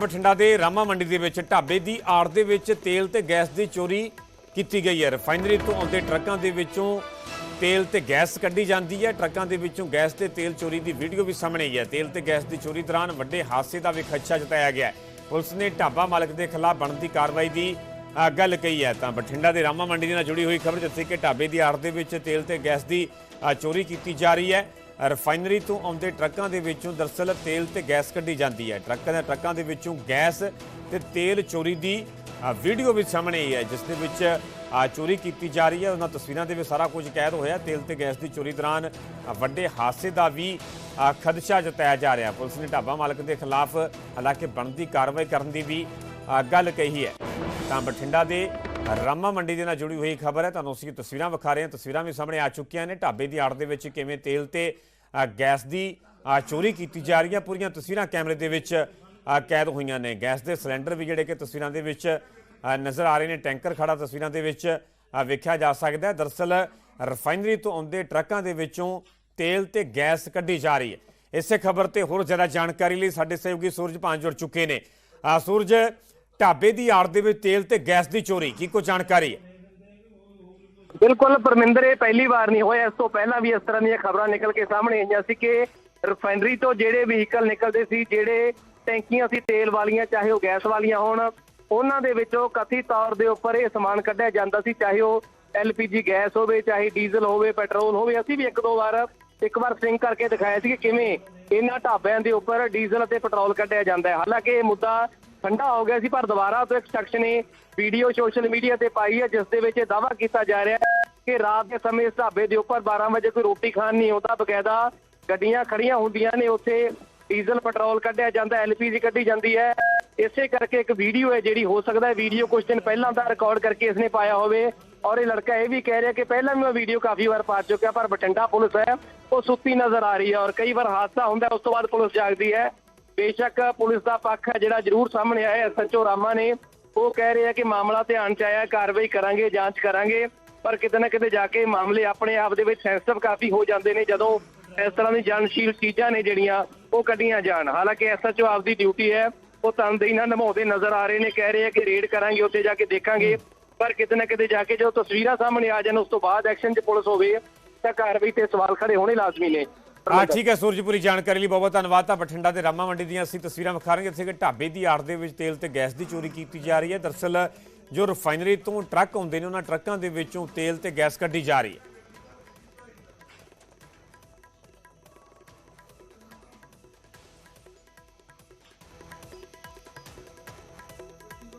ਬਠਿੰਡਾ ਦੇ ਰਾਮਾ ਮੰਡੀ ਦੇ ਵਿੱਚ ਢਾਬੇ ਦੀ ਆੜ ਦੇ ਵਿੱਚ ਤੇਲ ਤੇ ਗੈਸ ਦੀ ਚੋਰੀ ਕੀਤੀ ਗਈ ਹੈ। ਰਿਫਾਈਨਰੀ ਤੋਂ ਆਉਂਦੇ ਟਰੱਕਾਂ ਦੇ ਵਿੱਚੋਂ ਤੇਲ ਤੇ ਗੈਸ ਕੱਢੀ ਜਾਂਦੀ ਹੈ। ਟਰੱਕਾਂ ਦੇ ਵਿੱਚੋਂ ਗੈਸ ਤੇ ਤੇਲ ਚੋਰੀ ਦੀ ਵੀਡੀਓ ਵੀ ਸਾਹਮਣੇ ਆਈ ਹੈ। ਤੇਲ ਤੇ ਗੈਸ ਦੀ ਚੋਰੀ ਦੌਰਾਨ ਵੱਡੇ ਹਾਦਸੇ ਦਾ ਵੀ ਖਦਸ਼ਾ ਜਤਾਇਆ ਗਿਆ ਪੁਲਿਸ ਨੇ ਢਾਬਾ ਮਾਲਕ ਦੇ ਖਿਲਾਫ ਬਣਦੀ ਕਾਰਵਾਈ ਦੀ ਗੱਲ ਕਹੀ ਹੈ। ਤਾਂ ਬਠਿੰਡਾ ਦੇ ਰਾਮਾ ਮੰਡੀ ਦੇ ਨਾਲ ਜੁੜੀ ਹੋਈ ਖਬਰ ਜਿੱਥੇ ਕਿ ਢਾਬੇ ਦੀ ਆੜ ਦੇ ਵਿੱਚ ਤੇਲ ਤੇ ਗੈਸ ਦੀ ਚੋਰੀ ਕੀਤੀ ਜਾ ਰਹੀ ਹੈ। ਰਿਫਾਈਨਰੀ ਤੋਂ ਆਉਂਦੇ ਟਰੱਕਾਂ ਦੇ ਵਿੱਚੋਂ ਦਰਸਲ ਤੇਲ ਤੇ ਗੈਸ ਕੱਢੀ ਜਾਂਦੀ ਹੈ। ਟਰੱਕਾਂ ਦੇ ਟਰੱਕਾਂ ਦੇ ਵਿੱਚੋਂ ਗੈਸ ਤੇ ਤੇਲ ਚੋਰੀ ਦੀ ਵੀਡੀਓ ਵੀ ਸਾਹਮਣੇ ਆਈ ਹੈ, ਜਿਸ ਦੇ ਵਿੱਚ ਚੋਰੀ ਕੀਤੀ ਜਾ ਰਹੀ ਹੈ। ਉਹਨਾਂ ਤਸਵੀਰਾਂ ਦੇ ਵਿੱਚ ਸਾਰਾ ਕੁਝ ਕੈਦ ਹੋਇਆ। ਤੇਲ ਤੇ ਗੈਸ ਦੀ ਚੋਰੀ ਦੌਰਾਨ ਵੱਡੇ ਹਾਦਸੇ ਦਾ ਵੀ ਖਦਸ਼ਾ ਜਤਾਇਆ ਜਾ ਰਿਹਾ। ਪੁਲਿਸ ਨੇ ਢਾਬਾ ਮਾਲਕ ਦੇ ਖਿਲਾਫ ਹਾਲਾਂਕਿ ਬਣਦੀ ਕਾਰਵਾਈ ਕਰਨ ਦੀ ਵੀ ਗੱਲ ਕਹੀ ਹੈ। ਤਾਂ ਬਠਿੰਡਾ ਦੇ ਰਾਮਾ ਮੰਡੀ ਦੇ ਨਾਲ ਜੁੜੀ ਹੋਈ ਖਬਰ ਹੈ। ਤੁਹਾਨੂੰ ਅਸੀਂ ਤਸਵੀਰਾਂ ਵਿਖਾ ਰਹੇ ਹਾਂ। ਤਸਵੀਰਾਂ ਵੀ ਸਾਹਮਣੇ ਆ ਚੁੱਕੀਆਂ ਨੇ। ਢਾਬੇ ਦੀ ਆੜ ਦੇ ਵਿੱਚ ਕਿਵੇਂ ਤੇਲ ਤੇ ਗੈਸ ਦੀ ਚੋਰੀ ਕੀਤੀ ਜਾ ਰਹੀ ਹੈ। ਪੂਰੀਆਂ ਤਸਵੀਰਾਂ ਕੈਮਰੇ ਦੇ ਵਿੱਚ ਕੈਦ ਹੋਈਆਂ ਨੇ। ਗੈਸ ਦੇ ਸਿਲੰਡਰ ਵੀ ਜਿਹੜੇ ਕਿ ਤਸਵੀਰਾਂ ਦੇ ਵਿੱਚ ਨਜ਼ਰ ਆ ਰਹੇ ਨੇ। ਟੈਂਕਰ ਖੜਾ ਤਸਵੀਰਾਂ ਦੇ ਵਿੱਚ ਵੇਖਿਆ ਜਾ ਸਕਦਾ ਹੈ। ਦਰਸਲ ਰਿਫਾਈਨਰੀ ਤੋਂ ਆਉਂਦੇ ਟਰੱਕਾਂ ਦੇ ਵਿੱਚੋਂ ਤੇਲ ਤੇ ਗੈਸ ਕੱਢੀ ਜਾ ਰਹੀ ਹੈ। ਇਸੇ ਖਬਰ ਤੇ ਹੋਰ ਜ਼ਿਆਦਾ ਜਾਣਕਾਰੀ ਲਈ ਸਾਡੇ ਸਹਿਯੋਗੀ ਸੂਰਜ ਭਾਂਜ ਜੁੜ ਚੁੱਕੇ ਨੇ। ਸੂਰਜ ਢਾਬੇ ਦੀ ਆੜ ਦੇ ਵਿੱਚ ਤੇਲ ਤੇ ਗੈਸ ਦੀ ਚੋਰੀ, ਕੀ ਕੋਈ ਜਾਣਕਾਰੀ? ਹੈ ਬਿਲਕੁਲ ਪਰਮਿੰਦਰ, ਇਹ ਪਹਿਲੀ ਵਾਰ ਨਹੀਂ ਹੋਇਆ। ਇਸ ਤੋਂ ਪਹਿਲਾਂ ਵੀ ਇਸ ਤਰ੍ਹਾਂ ਦੀਆਂ ਖਬਰਾਂ ਨਿਕਲ ਕੇ ਸਾਹਮਣੇ ਆਈਆਂ ਸੀ ਕਿ ਰਿਫਾਈਨਰੀ ਤੋਂ ਜਿਹੜੇ ਵਹੀਕਲ ਨਿਕਲਦੇ ਸੀ, ਜਿਹੜੇ ਟੈਂਕੀਆਂ ਸੀ, ਤੇਲ ਵਾਲੀਆਂ, ਚਾਹੇ ਉਹ ਗੈਸ ਵਾਲੀਆਂ ਹੋਣ, ਉਹਨਾਂ ਦੇ ਵਿੱਚੋਂ ਕਥਿਤ ਤੌਰ ਦੇ ਉੱਪਰ ਇਹ ਸਮਾਨ ਕੱਢਿਆ ਜਾਂਦਾ ਸੀ, ਚਾਹੇ ਉਹ ਐਲਪੀਜੀ ਗੈਸ ਹੋਵੇ, ਚਾਹੇ ਡੀਜ਼ਲ ਹੋਵੇ, ਪੈਟਰੋਲ ਹੋਵੇ। ਅਸੀਂ ਵੀ ਇੱਕ ਦੋ ਵਾਰ, ਇੱਕ ਵਾਰ ਸਟਿੰਗ ਕਰਕੇ ਦਿਖਾਇਆ ਸੀ ਕਿ ਕਿਵੇਂ ਇਹਨਾਂ ਢਾਬਿਆਂ ਦੇ ਉੱਪਰ ਡੀਜ਼ਲ ਅਤੇ ਪੈਟਰੋਲ ਕੱਢਿਆ ਜਾਂਦਾ ਹੈ। ਹਾਲਾਂਕਿ ਇਹ ਮੁੱਦਾ ਠੰਡਾ ਹੋ ਗਿਆ ਸੀ, ਪਰ ਦੁਬਾਰਾ ਤੋਂ ਇੱਕ ਸ਼ਖਸ ਨੇ ਵੀਡੀਓ ਸੋਸ਼ਲ ਮੀਡੀਆ ਤੇ ਪਾਈ ਹੈ, ਜਿਸ ਦੇ ਵਿੱਚ ਇਹ ਦਾਅਵਾ ਕੀਤਾ ਜਾ ਰਿਹਾ ਹੈ ਕਿ ਰਾਤ ਦੇ ਸਮੇਂ ਇਸ ਢਾਬੇ ਦੇ ਉੱਪਰ 12 ਵਜੇ ਕੋਈ ਰੋਟੀ ਖਾਣ ਨਹੀਂ ਆਉਂਦਾ। ਬਕਾਇਦਾ ਗੱਡੀਆਂ ਖੜੀਆਂ ਹੁੰਦੀਆਂ ਨੇ, ਉੱਥੇ ਡੀਜ਼ਲ ਪੈਟਰੋਲ ਕੱਢਿਆ ਜਾਂਦਾ ਐਲਪੀਜੀ ਕੱਢੀ ਜਾਂਦੀ ਹੈ। ਇਸੇ ਕਰਕੇ ਇੱਕ ਵੀਡੀਓ ਹੈ ਜਿਹੜੀ ਹੋ ਸਕਦਾ ਹੈ, ਵੀਡੀਓ ਕੁਝ ਦਿਨ ਪਹਿਲਾਂ ਦਾ ਰਿਕਾਰਡ ਕਰਕੇ ਇਸਨੇ ਪਾਇਆ ਹੋਵੇ। ਔਰ ਇਹ ਲੜਕਾ ਇਹ ਵੀ ਕਹਿ ਰਿਹਾ ਕਿ ਪਹਿਲਾਂ ਵੀ ਮੈਂ ਵੀਡੀਓ ਕਾਫੀ ਵਾਰ ਪਾ ਚੁੱਕਿਆ, ਪਰ ਬਠਿੰਡਾ ਪੁਲਿਸ ਹੈ, ਉਹ ਸੁੱਤੀ ਨਜ਼ਰ ਆ ਰਹੀ ਹੈ ਔਰ ਕਈ ਵਾਰ ਹਾਦਸਾ ਹੁੰਦਾ, ਉਸ ਤੋਂ ਬਾਅਦ ਪੁਲਿਸ ਜਾਗਦੀ ਹੈ। ਬੇਸ਼ੱਕ ਪੁਲਿਸ ਦਾ ਪੱਖ ਹੈ ਜਿਹੜਾ ਜ਼ਰੂਰ ਸਾਹਮਣੇ ਆਇਆ ਐਸਐਚਓ ਰਾਮਾ ਨੇ ਉਹ ਕਹਿ ਰਹੇ ਆ ਕਿ ਮਾਮਲਾ ਧਿਆਨ ਚ ਆਇਆ, ਕਾਰਵਾਈ ਕਰਾਂਗੇ, ਜਾਂਚ ਕਰਾਂਗੇ, ਪਰ ਕਿਤੇ ਨਾ ਕਿਤੇ ਜਾ ਕੇ ਮਾਮਲੇ ਆਪਣੇ ਆਪ ਦੇ ਵਿੱਚ ਸੈਂਸਿਟਿਵ ਕਾਫੀ ਹੋ ਜਾਂਦੇ ਨੇ ਜਦੋਂ ਇਸ ਤਰ੍ਹਾਂ ਦੀ ਜਨਸ਼ੀਲ ਚੀਜ਼ਾਂ ਨੇ ਜਿਹੜੀਆਂ ਉਹ ਕੱਢੀਆਂ ਜਾਣ। ਹਾਲਾਂਕਿ ਐਸਐਚਓ ਆਪਦੀ ਡਿਊਟੀ ਹੈ, ਉਹ ਤਨਦੇਹੀ ਨਾਲ ਨਿਭਾਉਂਦੇ, ਨਜ਼ਰ ਆ ਰਹੇ ਨੇ, ਕਹਿ ਰਹੇ ਆ ਕਿ ਰੇਡ ਕਰਾਂਗੇ, ਉੱਥੇ ਜਾ ਕੇ ਦੇਖਾਂਗੇ, ਪਰ ਕਿਤੇ ਨਾ ਕਿਤੇ ਜਾ ਕੇ ਜਦੋਂ ਤਸਵੀਰਾਂ ਸਾਹਮਣੇ ਆ ਜਾਣ, ਉਸ ਤੋਂ ਬਾਅਦ ਐਕਸ਼ਨ 'ਚ ਪੁਲਿਸ ਹੋਵੇ, ਤਾਂ ਕਾਰਵਾਈ ਤੇ ਸਵਾਲ ਖੜੇ ਹੋਣੇ ਲਾਜ਼ਮੀ ਨੇ। ਆ ਠੀਕ ਹੈ, ਸੂਰਜਪੁਰੀ ਜਾਣਕਾਰੀ ਲਈ ਬਹੁਤ ਬਹੁਤ ਧੰਨਵਾਦ। ਤਾਂ ਬਠਿੰਡਾ ਦੇ ਰਾਮਾ ਮੰਡੀ ਦੀਆਂ ਅਸੀਂ ਤਸਵੀਰਾਂ ਵਿਖਾ ਰਹੇ ਹਾਂ ਜਿੱਥੇ ਕਿ ਢਾਬੇ ਦੀ ਆੜ ਦੇ ਵਿੱਚ ਤੇਲ ਤੇ ਗੈਸ ਦੀ ਚੋਰੀ ਕੀਤੀ ਜਾ ਰਹੀ ਹੈ। ਦਰਸਲ ਜੋ ਰਿਫਾਈਨਰੀ ਤੋਂ ਟਰੱਕ ਆਉਂਦੇ ਨੇ, ਉਹਨਾਂ ਟਰੱਕਾਂ ਦੇ ਵਿੱਚੋਂ ਤੇਲ ਤੇ ਗੈਸ ਕੱਢੀ ਜਾ ਰਹੀ ਹੈ।